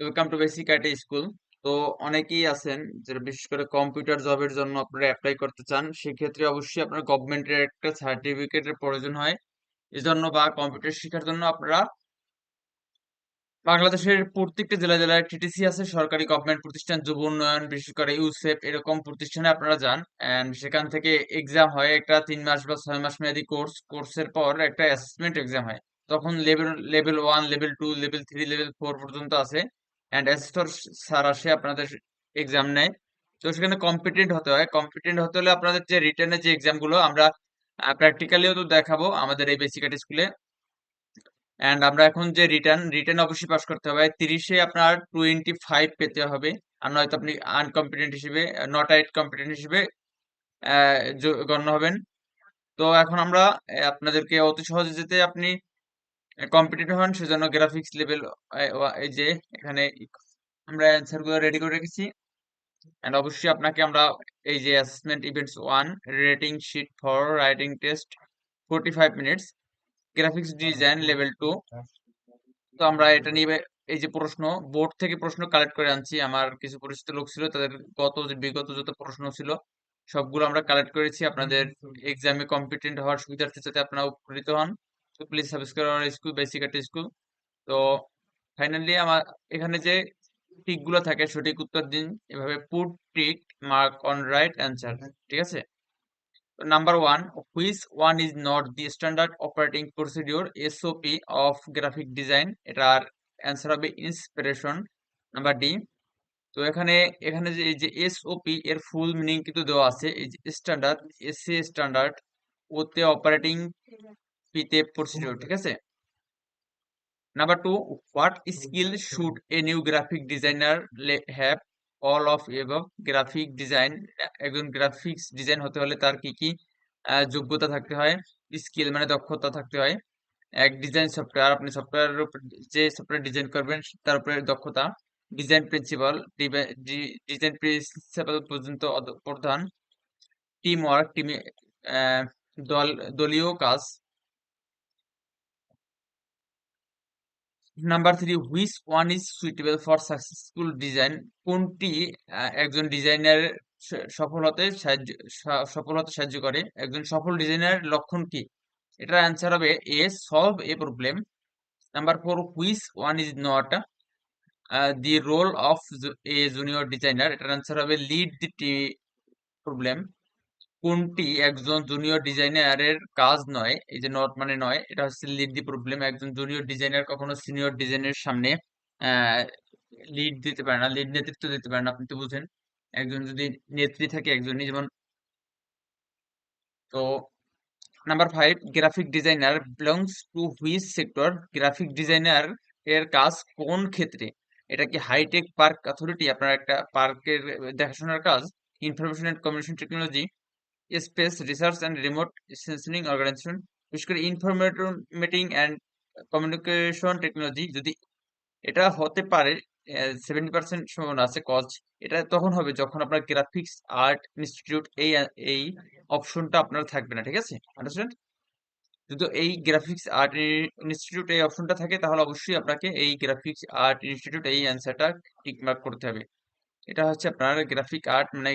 Welcome to basic IT school তো অনেকেই আছেন যারা বিশেষ করে কম্পিউটার জবের জন্য আপনারা অ্যাপ্লাই করতে চান, সেক্ষেত্রে অবশ্যই আপনার গভর্নমেন্টের একটা সার্টিফিকেটের প্রয়োজন হয়। এজন্য বা কম্পিউটার শেখার জন্য আপনারা বাংলাদেশের প্রত্যেকটা জেলা জেলায় টিটিসি আছে, সরকারি গভর্নমেন্ট প্রতিষ্ঠান, যুব উন্নয়ন, বিশেষ করে ইউসেফ এরকম প্রতিষ্ঠানে আপনারা যান। এন্ড সেখান থেকে এক্সাম হয় একটা তিন মাস বা ছয় মাস মেয়াদী কোর্স কোর্সের পর একটা অ্যাসেসমেন্ট এক্সাম হয়। তখন level level one level two level three level four পর্যন্ত আছে। অ্যান্ড অ্যাসেসর স্যার আসে আপনাদের এক্সাম নেয়। তো সেখানে কম্পিটেন্ট হতে হয়। কম্পিটেন্ট হতে হলে আপনাদের যে রিটার্নের যে এক্সামগুলো আমরা প্র্যাকটিক্যালিও তো দেখাবো আমাদের এই বেসিক স্কুলে অ্যান্ড আমরা এখন যে রিটার্ন রিটার্ন অবশ্যই পাস করতে হবে। তিরিশে আপনার টোয়েন্টি ফাইভ পেতে হবে। আর নয়তো আপনি আনকম্পিটেন্ট হিসেবে নট আইট কম্পিটেন্ট হিসেবে গণ্য হবেন। তো এখন আমরা আপনাদেরকে অতি সহজে যেতে আপনি কম্পিটেন্ট হন, সেজন্য গ্রাফিক্স লেভেল এই যে, এখানে আমরা অ্যান্সারগুলো রেডি করে রেখেছি। অ্যান্ড অবশ্যই আপনাকে আমরা এই যে assessment events one rating sheet for writing test forty five minutes graphics design level two তো আমরা এটা নিয়ে এই যে প্রশ্ন বোর্ড থেকে প্রশ্ন কালেক্ট করে আনছি। আমার কিছু পরিচিত লোক ছিল, তাদের গত, বিগত যত প্রশ্ন ছিল, সবগুলো আমরা কালেক্ট করেছি। আপনাদের এক্সামে কম্পিটেন্ট হওয়ার সুবিধার্থে যাতে আপনারা উপকৃত হন। তো please subscribe our school basic art school তো ফাইনালি আমার এখানে যে টিকগুলো থাকে সঠিক উত্তর দিন, এভাবে put tick mark on right answer ঠিক আছে? Number one which one is not the standard operating procedure SOP of graphic design এটার অ্যান্সার হবে ইন্সপিরেশন নাম্বার ডি তো এখানে এখানে যে, এই যে এসওপি এর ফুল মিনিং কিন্তু দেওয়া আছে, এই যে স্ট্যান্ডার্ড এসএ স্ট্যান্ডার্ড ওতে অপারেটিং পিতে প্রসিডিওর ঠিক আছে? Number two what skill should a new graphic designer have all of above graphic design একজন গ্রাফিক্স ডিজাইন হতে হলে তার কি কি যোগ্যতা থাকতে হয় স্কিল মানে দক্ষতা থাকতে হয়। এক ডিজাইন সফটওয়্যার আপনি সফটওয়্যারের উপর যে সফটওয়্যার ডিজাইন করবেন তার উপরে দক্ষতা। ডিজাইন প্রিন্সিপাল ডিজাইন প্রিন্সিপাল পর্যন্ত প্রধান। টিম ওয়ার্ক টিমে দল দলীয় কাজ। Number three which one is suitable for successful design কোনটি একজন ডিজাইনার সফল হতে সাহায্য সফল হতে সাহায্য করে? একজন সফল ডিজাইনার লক্ষণ কি? এটার অ্যান্সার হবে a solve a problem number four which one is not the role of a junior designer এটার অ্যান্সার হবে লিড দি টি প্রবলেম কোনটি একজন জুনিয়র ডিজাইনারের কাজ নয়? এই যে নট মানে নয়, এটা হচ্ছে লিড দি প্রবলেম একজন জুনিয়র ডিজাইনার কখনো সিনিয়র ডিজাইনের সামনে লিড দিতে পারে না লিড নেতৃত্ব দিতে পারে না, আপনি তো বুঝেন। একজন যদি নেত্রী থাকে একজনই, যেমন তো number five graphic designer belongs to which sector graphic designer এর কাজ কোন ক্ষেত্রে? এটা কি হাইটেক পার্ক অথরিটি আপনার একটা পার্কের দেখাশোনার কাজ? Information and communication technology space research and remote sensing organization বিশেষ করে ইনফরমেটিং অ্যান্ড কমিউনিকেশন টেকনোলজি যদি এটা হতে পারে সেভেন্টি পার্সেন্ট সম্ভাবনা আছে কজ এটা তখন হবে যখন আপনার গ্রাফিক্স আর্ট ইনস্টিটিউট এই এই অপশনটা আপনার থাকবে না, ঠিক আছে? আন্ডারস্ট্যান্ড যদি এই গ্রাফিক্স আর্ট ইনস্টিটিউট এই অপশনটা থাকে, তাহলে অবশ্যই আপনাকে এই গ্রাফিক্স আর্ট ইনস্টিটিউট এই অ্যান্সারটা টিক মার্ক করতে হবে। এটা হচ্ছে আপনার গ্রাফিক আর্ট মানে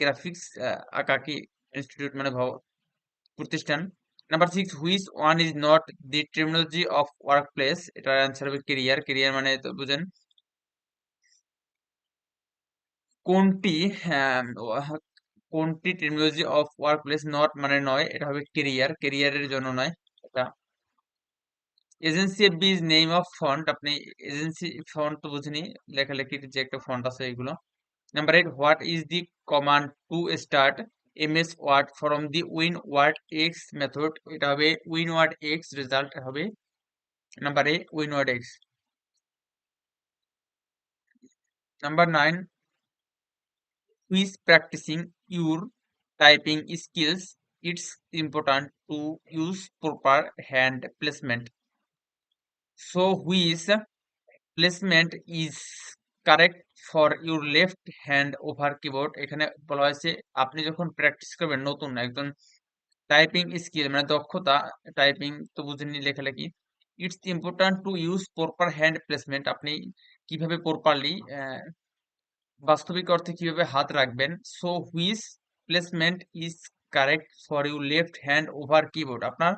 গ্রাফিক্স আঁকাকি ইনস্টিটিউট মানে প্রতিষ্ঠান? Number six which one is not the technology of work place এটার অ্যান্সার হবে কেরিয়ার কেরিয়ার মানে তো বুঝেন। কোনটি কোনটি technology of work place not মানে নয়, এটা হবে কেরিয়ার কেরিয়ারের জন্য নয়, এটা। এজেন্সি এফ বিজ নেম অফ ফন্ট আপনি এজেন্সি ফন্ট তো বুঝিনি লেখালেখির যে একটা ফন্ট আছে এগুলো। Number 8. What is the command to start ms word from the win word x method? It have a win word x result have a number 8 win word x. Number 9. Who is practicing your typing skills? It's important to use proper hand placement. So, who is placement is correct for your left hand over keyboard এখানে বলা হয়েছে আপনি যখন practice করবেন নতুন একজন typing skill মানে দক্ষতা টাইপিং তো বুঝেনি লেখালেখি it's important to use proper hand placement আপনি কীভাবে প্রপারলি বাস্তবিক অর্থে কীভাবে হাত রাখবেন so which placement is correct for you left hand over keyboard আপনার,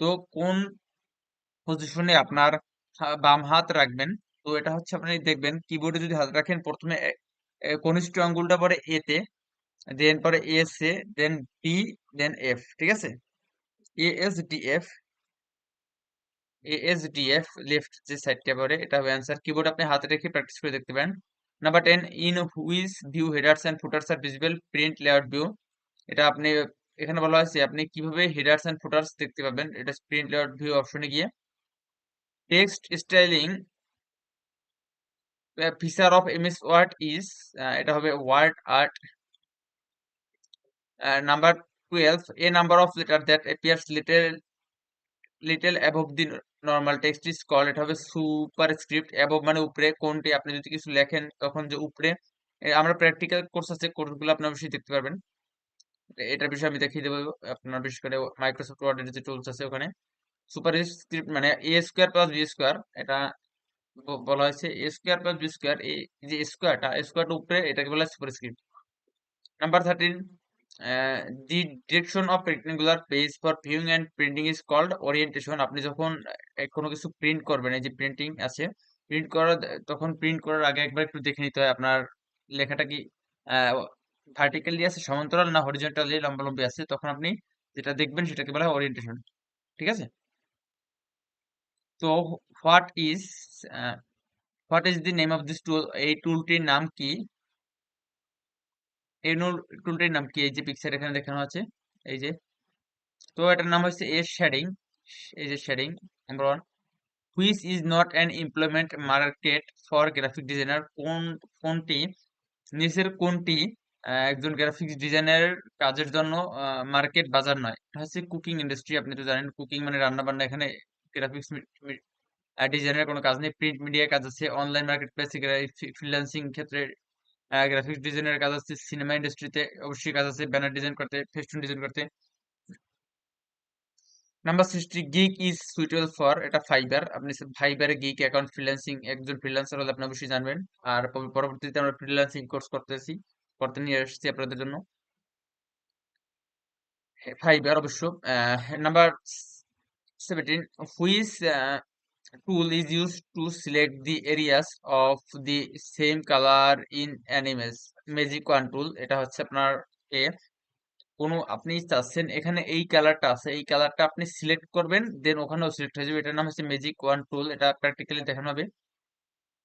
তো কোন পজিশনে আপনার বাম হাত রাখবেন তো এটা হচ্ছে আপনি দেখবেন কিবোর্ডে যদি হাত রাখেন, প্রথমে কনিষ্ঠ আঙ্গুলটা পরে এ তে দেন পরে S A then D then F ঠিক আছে? A S D F A S D F left যে সাইডটা পরে, এটা হবে অ্যান্সার কিবোর্ড আপনি হাতে রেখে প্র্যাকটিস করে দেখতে পারেন। Number ten in which view headers and footers are visible print layout view এটা আপনি, এখানে বলা হয়েছে, আপনি কীভাবে হেডার্স অ্যান্ড ফুটার্স দেখতে পাবেন? এটা প্রিন্ট লেআউট ভিউ অপশনে গিয়ে। Text styling feature of MS Word is এটা হবে word art number twelve a number of letter that appears little little above the normal text is call এটা হবে super script above মানে উপরে, কোনটি? আপনি যদি কিছু লেখেন তখন যে উপরে আমরা প্র্যাকটিক্যাল কোর্স আছে কোর্সগুলো আপনার অবশ্যই দেখতে পারবেন। এটার বিষয়ে আমি দেখিয়ে দেবো, আপনার বিশেষ করে মাইক্রোসফট ওয়ার্ডের যে টুলস আছে ওখানে। সুপার স্ক্রিপ্ট মানে A square plus B square এটা বলা হয়েছে A square plus B square এই যে স্কোয়ারটা স্কোয়ারটা উপরে এটাকে বলা হয় superscript number thirteen the direction of rectangular page for viewing and printing is called orientation আপনি যখন কোনো কিছু প্রিন্ট করবেন, এই যে প্রিন্টিং আছে প্রিন্ট করার, তখন প্রিন্ট করার আগে একবার একটু দেখে নিতে হয় আপনার লেখাটা কি ভার্টিক্যালি আছে, সমান্তরাল না হরিজন্টালি লম্বালম্বি আছে, তখন আপনি যেটা দেখবেন সেটাকে বলা হয় ওরিয়েন্টেশন ঠিক আছে? তো what is what is the name of this tool এই টুলটির নাম কি? এই টুলটির নাম কি? এই যে পিকচার এখানে দেখানো আছে, এই যে। তো এটার নাম হচ্ছে এ শেডিং এই যে shading number one which is not an employment market for graphic designer কোন, কোনটি? নিচের কোনটি একজন গ্রাফিক্স ডিজাইনারের কাজের জন্য মার্কেট বাজার নয়। এটা হচ্ছে কুকিং ইন্ডাস্ট্রি আপনি তো জানেন। কুকিং মানে রান্না বান্না এখানে গ্রাফিক্স ডিজাইনের কোনো কাজ নেই। প্রিন্ট মিডিয়ার কাজ আছে অনলাইন মার্কেট প্লেসে ফ্রিল্যান্সিং ক্ষেত্রে গ্রাফিক্স ডিজাইনের কাজ আছে সিনেমা ইন্ডাস্ট্রিতে অবশ্যই কাজ আছে ব্যানার ডিজাইন করতে ফেস্টুন ডিজাইন করতে। Number sixty gig is suitable for এটা ফাইবার আপনি ফাইবারে গিগ অ্যাকাউন্ট ফ্রিল্যান্সিং একজন ফ্রিল্যান্সার হলে আপনি অবশ্যই জানবেন। আর পরবর্তীতে আমরা ফ্রিল্যান্সিং কোর্স করতেছি, করতে নিয়ে এসেছি আপনাদের জন্য। ফাইবার অবশ্য number seventeen which tool is used to select the areas of the same color in an image magic one tool, এটা হচ্ছে আপনার এ। কোনো আপনি চাচ্ছেন এখানে এই কালারটা আছে, এই কালারটা আপনি সিলেক্ট করবেন দেন ওখানেও সিলেক্ট হয়ে যাবে। এটার নাম হচ্ছে ম্যাজিক ওয়ান টুল এটা প্র্যাকটিক্যালি দেখানো হবে।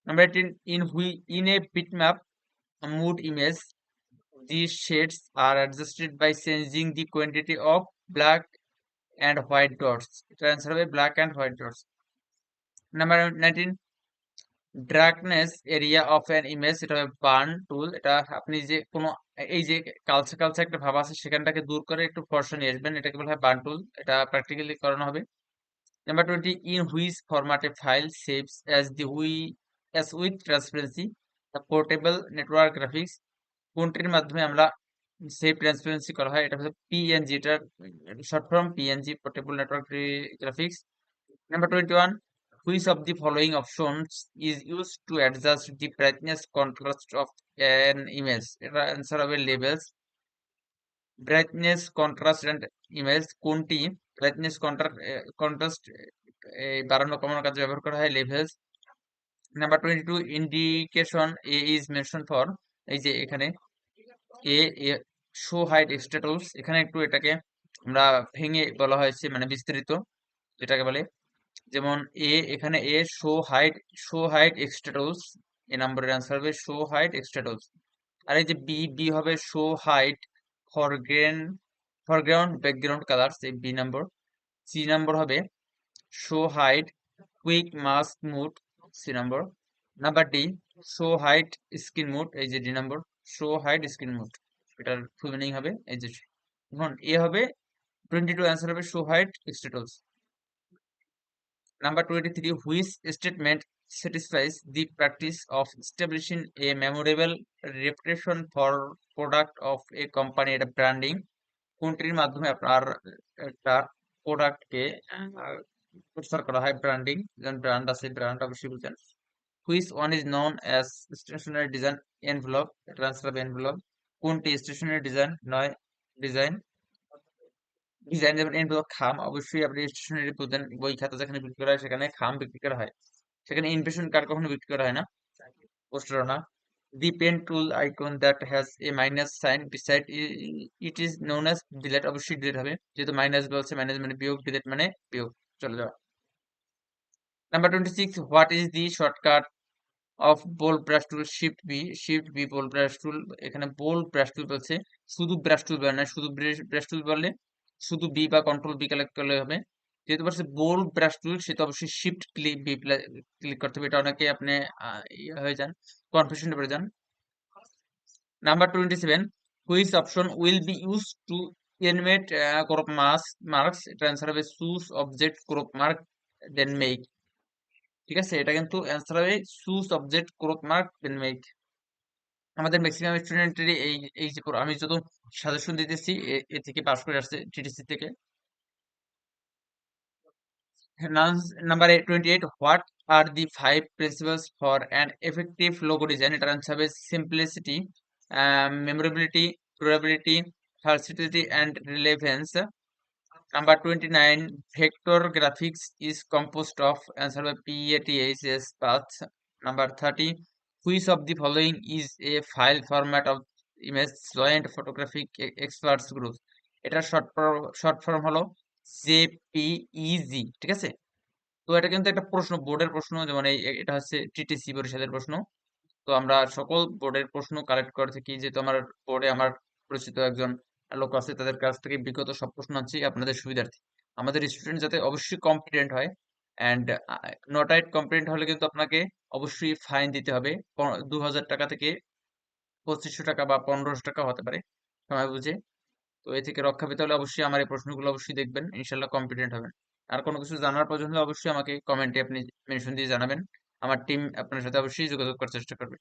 Number eighteen in which in a bitmap mood image these shades are adjusted by changing the quantity of black and white dots. এটা অ্যান্সার হবে black and white dots. Number nineteen darkness area of an image এটা হবে burn টুল এটা আপনি যে কোনো, এই যে কালচে কালচে একটা ভাব আছে, সেখানটাকে দূর করে একটু ফর্সা নিয়ে আসবেন। এটাকে বলা হয় বার্ন টুল এটা প্র্যাকটিক্যালি করানো হবে। Number twenty in which format file saves as the which as with transparency portable network graphics কোনটির মাধ্যমে আমরা সেভ ট্রান্সপারেন্সি করা হয়। এটা হচ্ছে পিএনজি এটা short form PNG portable network graphics number twenty one which of the following options is used to adjust the brightness contrast of an image? এটা answer হবে levels brightness contrast and image কোনটি? Brightness contrast বাড়ানো কমানোর কাজে ব্যবহার করা হয় levels number twenty two indication A is mention for এই যে এখানে A show hide extra tools এখানে একটু এটাকে আমরা ভেঙে বলা হয়েছে মানে বিস্তারিত যেটাকে বলে। যেমন এ এখানে A show hide show hide extra tools A নাম্বারের অ্যান্সার হবে শো হাইট এক্সট্রা টুলস আর এই যে বি বি হবে show hide foreground foreground background colours এই বি নাম্বার সি নাম্বার হবে show hide quick mask mode C number number D show hide screen mode এই যে D number show hide screen mode এটার full meaning হবে এই যে এখন A হবে টোয়েন্টি টু অ্যান্সার হবে show hide extra tools Number 23, which statement satisfies the practice of establishing a memorable reputation for product of a company এটা branding কোনটির মাধ্যমে আপনার একটা প্রোডাক্টকে প্রচার করা হয় ব্র্যান্ডিং যেমন ব্র্যান্ড আছে ব্র্যান্ড অবশ্যই বুঝেন which one is known as stationery design envelope transfer envelope কোনটি স্টেশনারি ডিজাইন? নয়, ডিজাইন। ডিজাইন যেমন এনভেলপ খাম, অবশ্যই আপনি স্টেশনারি বুঝেন বই খাতা যেখানে বিক্রি করা হয় সেখানে খাম বিক্রি করা হয়। সেখানে ইনভেশন কার্ড কখনো বিক্রি করা হয় না। পোস্টারও না। the pen tool icon that has a beside i- i- it is known as delete অবশ্যই ডিলিট হবে। যেহেতু মাইনাস বলছে, মাইনাস মানে বিয়োগ, ডিলিট মানে বিয়োগ। চলে যাওয়া। Number twenty six, what is the shortcut? Of bowl brush tool shift B shift B bowl brush tool এখানে বোল ব্রাশ টুল বলছে শুধু ব্রাশ টুল বলে না শুধু ব্রাশ টুল বললে শুধু বি বা কন্ট্রোল বি কালেক্ট করলে হবে। যেহেতু বলছে বোল ব্রাশ টুল সেটা অবশ্যই শিফট ক্লিক বি ক্লিক করতে হবে। এটা অনেকে আপনি হয়ে যান কনফিউশন পড়ে যান। Number 27, which option option will be to to uh, crop mask marks? এটা অ্যান্সার হবে choose object crop mark then make ঠিক আছে? এটা কিন্তু অ্যান্সার হবে object crop mark then make. আমাদের ম্যাক্সিমাম স্টুডেন্টেরই এই এই যে আমি যত সাজেশন দিতেছি, এ- থেকে পাস করে আসছে টিটিসি থেকে। Number twenty eight what are the five principles for an effective logo design এটার আনসার হবে simplicity memorability durability versatility and relevance. Number 29 vector graphics is composed of answer by PATHS path number 30 which of the following is a file format of image joint photographic e- experts group এটা short short form হলো JPEG ঠিক আছে তো এটা কিন্তু একটা প্রশ্ন বোর্ডের প্রশ্ন যেমন এটা হচ্ছে টিটিসি পরিষদের প্রশ্ন তো আমরা সকল বোর্ডের প্রশ্ন কালেক্ট করে থাকি যেহেতু আমার বোর্ডে আমার পরিচিত একজন লোক আছে, তাদের কাছ থেকে বিগত সব প্রশ্ন আনছি আপনাদের সুবিধার্থে। আমাদের স্টুডেন্ট যাতে অবশ্যই কম্পিটেন্ট হয় অ্যান্ড নট আইট কম্পিটেন্ট হলে কিন্তু আপনাকে অবশ্যই ফাইন দিতে হবে। দু হাজার টাকা থেকে পঁচিশশো টাকা বা পনেরোশো টাকা হতে পারে সময় বুঝে। তো এ থেকে রক্ষা পেতে হলে অবশ্যই আমার এই প্রশ্নগুলো অবশ্যই দেখবেন ইনশাল্লাহ কম্পিটেন্ট হবেন। আর কোনো কিছু জানার প্রয়োজন হলে অবশ্যই আমাকে কমেন্টে আপনি মেনশন দিয়ে জানাবেন। আমার টিম আপনার সাথে অবশ্যই যোগাযোগ করার চেষ্টা করবে।